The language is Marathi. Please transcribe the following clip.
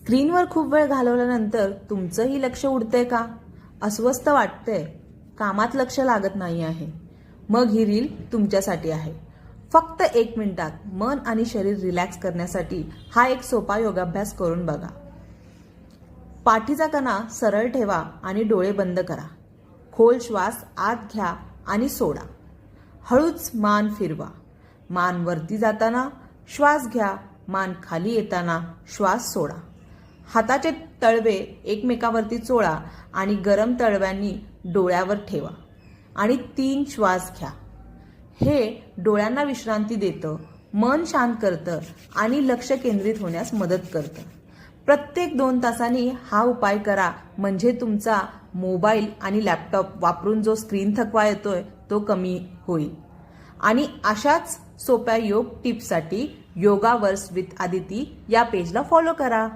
स्क्रीनवर खूप वेळ घालवल्यानंतर तुमचंही लक्ष उडतंय का? अस्वस्थ वाटतंय. कामात लक्ष लागत नाही आहे. मग ही रील तुमच्यासाठी आहे. फक्त एक मिनिटात मन आणि शरीर रिलॅक्स करण्यासाठी हा एक सोपा योगाभ्यास करून बघा. पाठीचा कणा सरळ ठेवा आणि डोळे बंद करा. खोल श्वास आत घ्या आणि सोडा. हळूच मान फिरवा. मान वरती जाताना श्वास घ्या. मान खाली येताना श्वास सोडा. हाताचे तळवे एकमेकावरती चोळा आणि गरम तळव्यांनी डोळ्यावर ठेवा. आणि तीन श्वास घ्या. हे डोळ्यांना विश्रांती देतं मन शांत करतं आणि लक्ष केंद्रित होण्यास मदत करतं. प्रत्येक दोन तासांनी हा उपाय करा म्हणजे तुमचा मोबाईल आणि लॅपटॉप वापरून जो स्क्रीन थकवा येतोय तो कमी होईल. आणि अशाच सोप्या योग टिप्ससाठी योगा वर्स विथ आदिती या पेजला फॉलो करा.